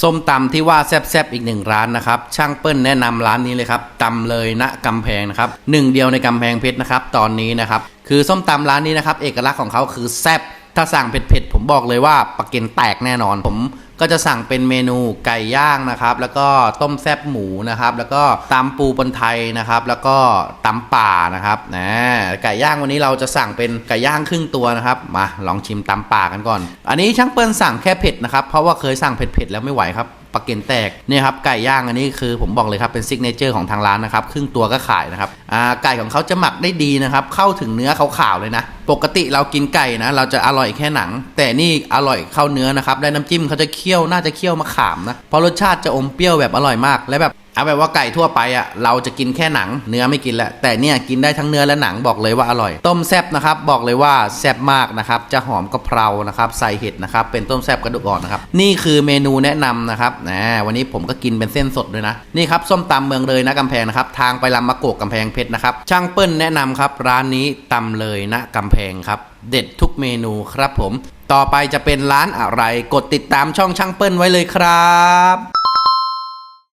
ส้มตำที่ว่าแซบๆอีกหนึ่งร้านนะครับ ช่างเปิ้ลแนะนำร้านนี้เลยครับตำเลยณกำแพงนะครับหนึ่งเดียวในกำแพงเพชรนะครับตอนนี้นะครับคือส้มตำร้านนี้นะครับเอกลักษณ์ของเขาคือแซบถ้าสั่งเผ็ดๆผมบอกเลยว่าปากเกนแตกแน่นอนผม ก็จะสั่งเป็นเมนูไก่ย่างนะครับ แล้วก็ต้มแซบหมูนะครับ แล้วก็ตำปูปนไทยนะครับ แล้วก็ตำป่านะครับนะไก่ย่างวันนี้เราจะสั่งเป็นไก่ย่างครึ่งตัวนะครับมาลองชิมตำป่ากันก่อน อันนี้ช่างเปิ้ลสั่งแค่เผ็ดนะครับเพราะว่าเคยสั่งเผ็ดๆแล้วไม่ไหวครับ ปลาเกนแตกเนี่ยครับไก่ย่างอันนี้คือผมบอกเลยครับเป็นซิกเนเจอร์ของทางร้านนะครับครึ่งตัวก็ขายนะครับอ่าไก่ของเขาจะหมักได้ดีนะครับเข้าถึงเนื้อขาวๆเลยนะ ปกติเรากินไก่นะ เราจะอร่อยแค่หนัง แต่นี่อร่อยเข้าเนื้อนะครับได้น้ำจิ้มเขาจะเคี่ยวน่าจะเคี่ยวมะขามนะเพราะรสชาติจะอมเปรี้ยวแบบอร่อยมากและแบบ เอาแบบว่าไก่ทั่วไปอะเราจะกินแค่หนังเนื้อไม่กินแล้วแต่เนี่ยกินได้ทั้งเนื้อและหนังบอกเลยว่าอร่อย ต้มแซบนะครับบอกเลยว่าแซบมากนะครับจะหอมกะเพรานะครับใส่เห็ดนะครับเป็นต้มแซบกระดูกอ่อนนะครับนี่คือเมนูแนะนำนะครับนะวันนี้ผมก็กินเป็นเส้นสดด้วยนะนี่ครับส้มตำเมืองเลยนะกำแพงนะครับทางไปลำมะโกกกำแพงเพชรนะครับช่างเปิ้ลแนะนำครับร้านนี้ตำเลยนะกำแพงครับเด็ดทุกเมนูครับผม ต่อไปจะเป็นร้านอะไร กดติดตามช่องช่างเปิ้ลไว้เลยครับ